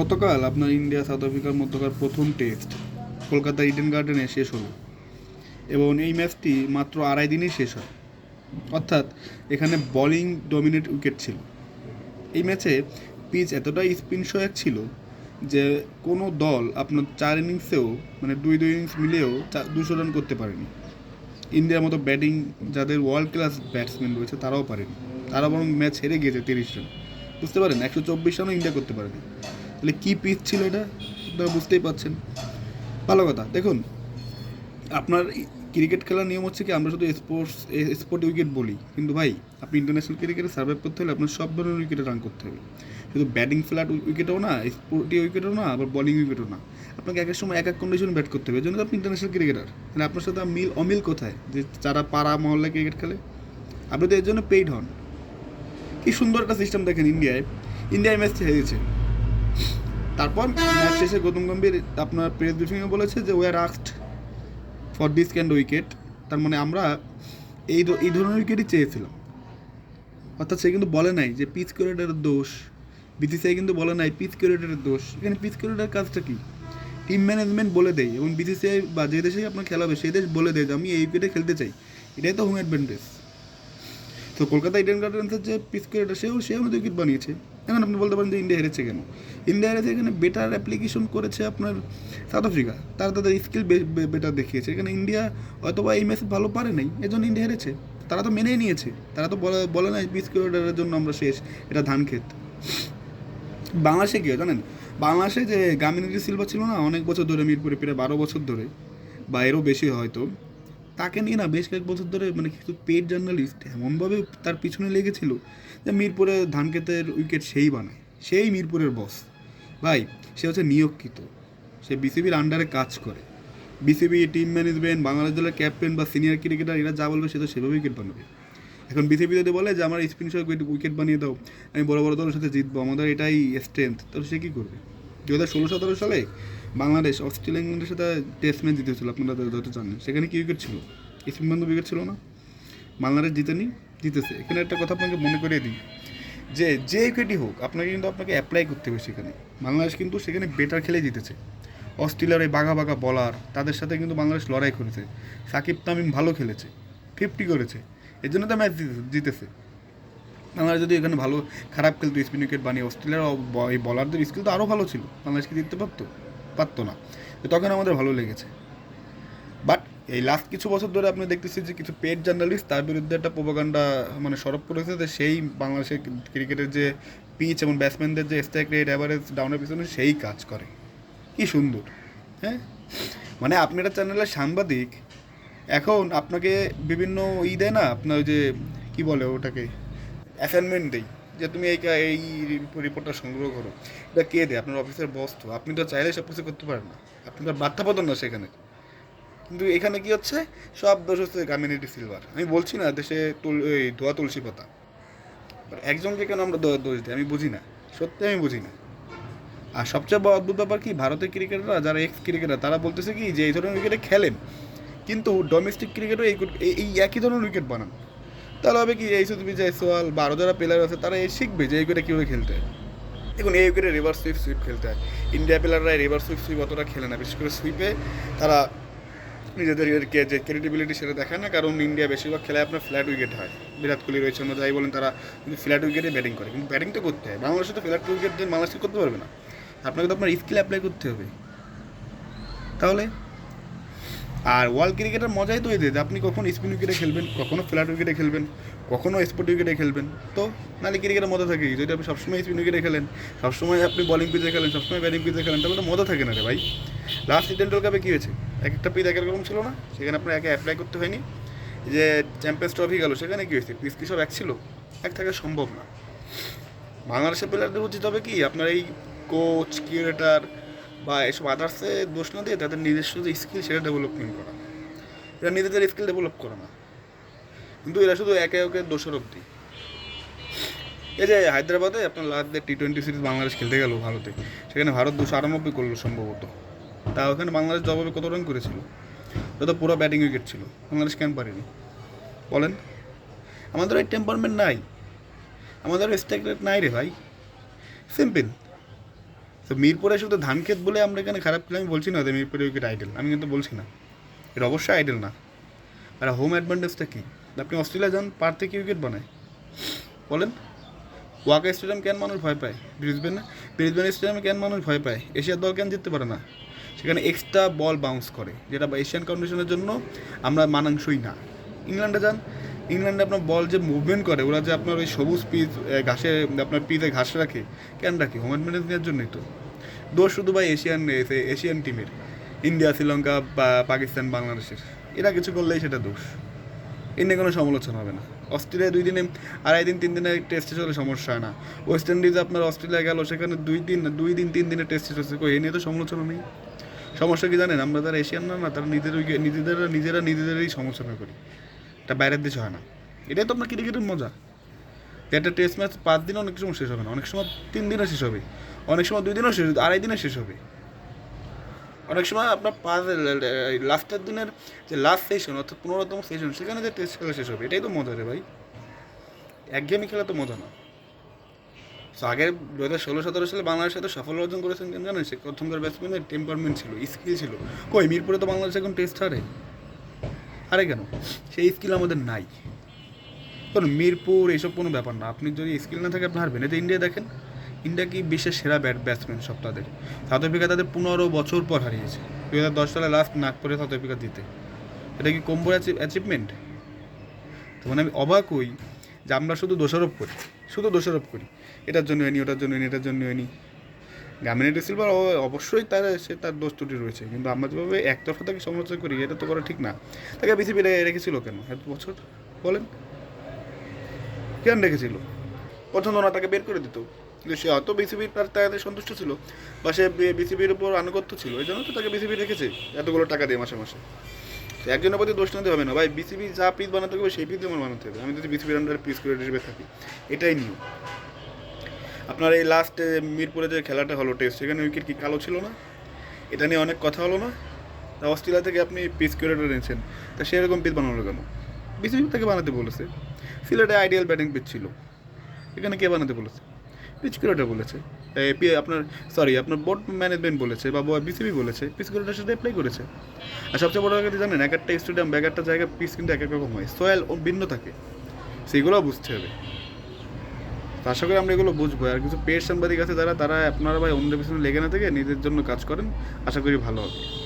গতকাল আপনার India, south আফ্রিকার মধ্যকার প্রথম টেস্ট কলকাতা ইডেন গার্ডেনে শেষ হলো এবং এই ম্যাচটি মাত্র আড়াই দিনেই শেষ হয়। অর্থাৎ এখানে বোলিং ডমিনেট উইকেট ছিল। এই ম্যাচে পিচ এতটাই স্পিন সহায়ক ছিল যে কোনো দল আপনার চার ইনিংসেও মানে দুই দুই ইনিংস মিলেও দুশো রান করতে পারেনি। ইন্ডিয়ার মতো ব্যাটিং যাদের ওয়ার্ল্ড ক্লাস ব্যাটসম্যান রয়েছে তারাও পারেনি। তারা বরং ম্যাচ হেরে গিয়েছে তিরিশ রান বুঝতে পারেন, একশো চব্বিশ রানও ইন্ডিয়া করতে পারেনি। তাহলে কী পিচ ছিল এটা? আপনারা বুঝতেই পারছেন। ভালো কথা। দেখুন, আপনার ক্রিকেট খেলার নিয়ম হচ্ছে কি, আমরা শুধু স্পোর্টস স্পোর্ট উইকেট বলি। কিন্তু ভাই, আপনি ইন্টারন্যাশনাল ক্রিকেটে সার্ভাইভ করতে হলে আপনার সব ধরনের উইকেটে রান করতে হবে। শুধু ব্যাটিং ফ্ল্যাট উইকেটও না স্পোর্টি উইকেটও না, আবার বলিং উইকেটও না। আপনাকে এক এক সময় এক এক কন্ডিশন ব্যাট করতে হবে। জন্য আপনি ইন্টারন্যাশনাল ক্রিকেটার মানে আপনার সাথে মিল অমিল কোথায়? যে যারা পাড়া মহল্লায় ক্রিকেট খেলে? আপনি তো এর জন্য পেইড হন। কি সুন্দর একটা সিস্টেম দেখেন ইন্ডিয়ায় ইন্ডিয়ায় ম্যাচ হেরেছে। তারপর ম্যাচ শেষে গৌতম গম্ভীর আপনার প্রেস ব্রিফিংয়ে বলেছে যে we're asked for this kind wicket তার মানে আমরা এই এই ধরনের উইকেটই চেয়েছিলাম। অর্থাৎ সে কিন্তু বলে নাই যে পিচ কিউরেটারের দোষ। বিসিসিআই কিন্তু বলে নাই পিচ কিউরেটারের দোষ। এখানে পিচ কিউরেটার কাজটা কি? টিম ম্যানেজমেন্ট বলে দেয় এবং বিসিসিআই বা যে দেশে আপনার খেলা হবে, সেই দেশ বলে দেয় যে, আমি এই উইকেটে খেলতে চাই। এটাই তো হোম অ্যাডভান্টেজ তো কলকাতা ইডেন গার্ডেন্সের যে পিচ কিউরেটার সেও সে অনুযায়ী উইকেট বানিয়েছে। এখন আপনি বলতে পারেন যে ইন্ডিয়া হেরেছে কেন? ইন্ডিয়া হেরেছে এখানে বেটার অ্যাপ্লিকেশন করেছে আপনার সাউথ আফ্রিকা তারা তাদের স্কিল বেটার দেখিয়েছে। এখানে ইন্ডিয়া অথবা এই ম্যাচ ভালো পারে নাই, এজন্য ইন্ডিয়া হেরেছে তারা তো মেনেই নিয়েছে। তারা তো বলে বলে নাই পিচ কিউরেটারের জন্য আমরা শেষ। এটা ধান ক্ষেত। বাংলাদেশে কী জানেন? বাংলাদেশে যে গামিনীটি সিলভা ছিল না, অনেক বছর ধরে মিরপুরে, প্রায় বারো বছর ধরে, বা এরও বেশি হয়তো। তাকে নিয়ে না বেশ কয়েক বছর ধরে মানে কিছু পেড জার্নালিস্ট এমনভাবে তার পিছনে লেগেছিল যে মিরপুরে ধান ক্ষেতের উইকেট সেই বানায়। সেই মিরপুরের বস ভাই, সে হচ্ছে নিয়োগকৃত। সে বিসিবির আন্ডারে কাজ করে। বিসিবি টিম ম্যানেজমেন্ট বাংলাদেশ দলের ক্যাপ্টেন বা সিনিয়র ক্রিকেটার এরা যা বলবে সে তো সেভাবে উইকেট বানাবে। এখন বিসিবি যদি বলে যে, আমার স্পিন সহ উইকেট বানিয়ে দাও, আমি বড় বড় দলের সাথে জিতবো, আমাদের এটাই স্ট্রেংথ তাহলে সে কী করবে? দু হাজার ষোলো সতেরো সালে বাংলাদেশ, অস্ট্রেলিয়া, ইংল্যান্ডের সাথে টেস্ট ম্যাচ জিতেছিল, আপনারা যত জানেন। সেখানে কি উইকেট ছিল? স্পিন বন্ধু উইকেট ছিল না। বাংলাদেশ জিতেনি জিতেছে। এখানে একটা কথা আপনাকে মনে করিয়ে দিই, যে যে উইকেটই হোক, আপনাকে কিন্তু আপনাকে অ্যাপ্লাই করতে হবে সেখানে। বাংলাদেশ কিন্তু সেখানে বেটার খেলে জিতেছে। অস্ট্রেলিয়ার এই বাঘা বাঘা বলার তাদের সাথে কিন্তু বাংলাদেশ লড়াই করেছে। সাকিব তামিম ভালো খেলেছে ফিফটি করেছে। এর জন্য তো ম্যাচ জিতেছে। বাংলাদেশ যদি এখানে ভালো, খারাপ খেলতো স্পিন উইকেট বানিয়ে, অস্ট্রেলিয়ার এই বলারদের স্কিল তো আরও ভালো ছিল। বাংলাদেশকে জিততে পারতো? পারতো না। তো তখন আমাদের ভালো লেগেছে। বাট এই লাস্ট কিছু বছর ধরে আপনি দেখতেছি যে কিছু পেড জার্নালিস্ট তার বিরুদ্ধে একটা প্রোপাগান্ডা মানে সরব করেছে যে সেই বাংলাদেশের ক্রিকেটের যে পিচ এবং ব্যাটসম্যানদের যে স্ট্রাইক রেট অ্যাভারেজ ডাউনের পিছনে সেই কাজ করে। কি সুন্দর হ্যাঁ? মানে আপনি একটা চ্যানেলের সাংবাদিক, এখন আপনাকে বিভিন্ন ই দেয় না, আপনার ওই যে কি বলে ওটাকে? অ্যাসাইনমেন্ট দেই যে তুমি এই এই রিপোর্টটা সংগ্রহ করো, এটা কে দেয়? আপনার অফিসের বস তো। আপনি তো চাইলে সব কিছু করতে পারেন না। আপনি তো বার্তা পাতেন না সেখানে। কিন্তু এখানে কি হচ্ছে? সব দোষ হচ্ছে কমিউনিটি সিলভার আমি বলছি না দেশে তুল, এই ধোয়া তুলসী পাতা। একজনকে কেন আমরা দোষ দিই? আমি বুঝি না। সত্যি আমি বুঝি না। আর সবচেয়ে বড় অদ্ভুত ব্যাপার কি, ভারতের ক্রিকেটাররা যারা এক্স ক্রিকেটার তারা বলতেছে কি, যে এই ধরনের উইকেটে খেলেন। কিন্তু ডোমেস্টিক ক্রিকেটও এই- এই একই ধরনের উইকেট বানান। তাহলে হবে কি, এই শুধু বিজয় সোয়াল বা আরও যারা প্লেয়ার আছে, তারা এই শিখবে যে এই উইকেটে কীভাবে খেলতে। দেখুন, এই উইকেটে রিভার্স সুইপ সুইপ খেলতে হয়। ইন্ডিয়া প্লেয়াররা রিভার্স সুইপ সুইপ অতটা খেলে না। বিশেষ করে সুইপে তারা নিজেদের কে যে ক্রেডিবিলিটি সেটা দেখায় না, কারণ ইন্ডিয়া বেশিরভাগ খেলায় আপনার ফ্ল্যাট উইকেট হয়। বিরাট কোহলি রয়েছে অন্য যাই বলেন, তারা কিন্তু ফ্ল্যাট উইকেটে ব্যাটিং করে। কিন্তু ব্যাটিং তো করতে হয়। বাংলাদেশে তো ফ্ল্যাট উইকেট দিয়ে বাংলাদেশ করতে পারবে না। আপনাকে তো আপনার স্কিল অ্যাপ্লাই করতে হবে। তাহলে? আর ওয়ার্ল্ড ক্রিকেটের মজাই তো যে আপনি কখনো স্পিন উইকেটে খেলবেন, কখনো ফ্ল্যাট উইকেটে খেলবেন, কখনো স্পোর্ট উইকেটে খেলবেন। তো নাহলে ক্রিকেটের মজা থাকে যদি আপনি সবসময় স্পিন উইকেটে খেলেন, সবসময় আপনি বলিং পিচে খেলেন, সবসময় ব্যাটিং পিচে খেলেন, তাহলে তো মজা থাকে না রে ভাই। লাস্ট টি টোয়েন্টি কাপে কী হয়েছে? এক একটা পিচ এক রকম ছিল না? সেখানে আপনার একে অ্যাপ্লাই করতে হয়নি। যে চ্যাম্পিয়ন্স ট্রফি গেল, সেখানে কী হয়েছে? পিচ কি সব এক ছিল? এক থাকা সম্ভব না। বাংলাদেশের প্লেয়ারদের উচিত হবে কি? আপনার এই কোচ কিউরেটার বা এসব আদার্সে দোষ না দিয়ে তাদের নিজস্ব যে স্কিল সেটা ডেভেলপমেন্ট করা। এরা নিজেদের স্কিল ডেভেলপ করে না। কিন্তু এরা শুধু একে একে দোষারোপ দিই এই যে হায়দ্রাবাদে আপনার last T twenty series Bangladesh খেলতে গেল ভারতে, সেখানে ভারত দুশো আটানব্বই করল সম্ভবত। তা ওখানে বাংলাদেশ জবাবে কত রান করেছিল? ওটা তো পুরো ব্যাটিং উইকেট ছিল। বাংলাদেশ কেন পারেনি? বলেন। আমাদের ওই টেম্পারমেন্ট নাই। আমাদের স্ট্রাইক রেট নাই রে ভাই। সিম্পল তো মিরপুরে শুধু ধান ক্ষেত বলে আমরা এখানে খারাপ খেলে আমি বলছি না যে মিরপুরে উইকেট আইডেল আমি কিন্তু বলছি না। এটা অবশ্যই আইডেল না। আর হোম অ্যাডভান্টেজটা কী? আপনি অস্ট্রেলিয়া যান পার থেকে উইকেট বানায়? বলেন। ওয়াকা স্টেডিয়াম কেন মানুষ ভয় পায়? ব্রিসবেনে ব্রিসবেন স্টেডিয়ামে কেন মানুষ ভয় পায়? এশিয়ার দল কেন জিততে পারে না? সেখানে এক্সট্রা বল বাউন্স করে, যেটা এশিয়ান কন্ডিশনের জন্য আমরা মানাংসই না। ইংল্যান্ডে যান ইংল্যান্ডে আপনার বল যে মুভমেন্ট করে, ওরা যে আপনার ওই সবুজ পিচ ঘাসে, আপনার পিচে ঘাস রাখে, কেন রাখে? হোম অ্যাডভান্টেজ জন্যই তো। দোষ শুধু ভাই এশিয়ান এশিয়ান টিমের ইন্ডিয়া শ্রীলঙ্কা বা পাকিস্তান বাংলাদেশের এরা কিছু করলেই সেটা দোষ। এ নিয়ে কোনো সমালোচনা হবে না। অস্ট্রেলিয়া দুই দিনে আড়াই দিন, তিন দিনে টেস্টে চলে সমস্যা হয় না। ওয়েস্ট ইন্ডিজে আপনার অস্ট্রেলিয়া গেল, সেখানে দুই দিন দুই দিন, তিন দিনে টেস্টে চলছে কই, এ নিয়ে তো সমালোচনা নেই। সমস্যা কি জানেন? আমরা যারা এশিয়ান না না, তারা নিজেদের নিজেদের, নিজেরা নিজেদেরই সমালোচনা করি। এটা বাইরের দেশে হয় না। এটাই তো আপনার ক্রিকেটের মজা। একটা টেস্ট ম্যাচ পাঁচ দিন অনেক সময় শেষ হবে না। অনেক সময় তিন দিনও শেষ হবে। অনেক সময় দুই দিনও শেষ হবে, আড়াই দিনে শেষ হবে। অনেক সময় আপনার পাঁচ লাস্টের দিনের যে লাস্ট সেশন অর্থাৎ পনেরোতম সেশন সেখানে যে টেস্ট খেলা শেষ হবে, এটাই তো মজা রে ভাই। এক গেমই খেলা তো মজা না। আগের দু হাজার ষোলো, সতেরো সালে বাংলাদেশে তো সফল অর্জন করেছেন কেন জানেন? সে প্রথমকার ব্যাটসম্যানের টেম্পারমেন্ট ছিল স্কিল ছিল। কই, মিরপুরে তো বাংলাদেশ এখন টেস্ট হারে। হারে কেন? সেই স্কিল আমাদের নাই। কারণ মিরপুর এইসব কোনো ব্যাপার না। আপনি যদি স্কিল না থাকে, আপনি হারবেন। যে ইন্ডিয়া দেখেন ইন্ডিয়া কি বিশ্বের সেরা ব্যাট ব্যাটসম্যান সব তাদের। সাউথ আফ্রিকা তাদের পনেরো বছর পর হারিয়েছে। দু হাজার দশ সালে লাস্ট নাগপুরে সাউথ আফ্রিকা জিতে। এটা কি কম বড় অ্যাচিভমেন্ট তো মানে আমি অবাক হই যে আমরা শুধু দোষারোপ করি। শুধু দোষারোপ করি। এটার জন্য এনি ওটার জন্য এনি এটার জন্য এনি গ্রামীণ সিলভার অবশ্যই তার সে তার দোষ ত্রুটি রয়েছে। কিন্তু আমরা যেভাবে একতরফা তাকে সমালোচনা করি, এটা তো করা ঠিক না। তাকে বিসিবি রেখেছিল কেন? এত বছর বলেন? কেন রেখেছিল? পছন্দ না, তাকে বের করে দিত। কিন্তু সে অত বিসিবির তার তাদের সন্তুষ্ট ছিল বা সে বিসিবির উপর আনুগত্য ছিল। এই জন্য তো তাকে বিসিবি রেখেছে এতগুলো টাকা দিয়ে মাসে মাসে। একজনের প্রতি দোষ নিতে হবে না। ভাই বিসিবি যা পিস বানাতে হবে, সেই পিস আমার বানাতে হবে। আমি যদি বিসিবির আন্ডারে পিস করে হিসেবে থাকি, এটাই নিয়ম। আপনার এই লাস্ট মিরপুরে যে খেলাটা হলো টেস্ট সেখানে উইকেট কি কালো ছিল না? এটা নিয়ে অনেক কথা হলো না? তা অস্ট্রেলিয়া থেকে আপনি পিস কিউরেটার এনেছেন। তা সেরকম পিস বানানো কেন? বিসিবি থেকে বানাতে বলেছে। সিলেটে আইডিয়াল ব্যাটিং পিচ ছিল। এখানে কে বানাতে বলেছে? পিচ কিউরেটার বলেছে। আপনার সরি আপনার বোর্ড ম্যানেজমেন্ট বলেছে বা বিসিবি বলেছে। পিচ কিউরেটার সাথে অ্যাপ্লাই করেছে। আর সবচেয়ে বড় কথা জানেন, এক একটা স্টেডিয়াম এক একটা জায়গায় পিচ কিন্তু এক এক রকম হয়। সয়েল ভিন্ন থাকে। সেগুলোও বুঝতে হবে। তো আশা করি আমরা এগুলো বুঝব। আর কিছু পেট সাংবাদিক আছে যারা, তারা আপনারা ভাই অন্যের পিছনে লেগে না থেকে নিজের জন্য কাজ করেন। আশা করি ভালো হবে।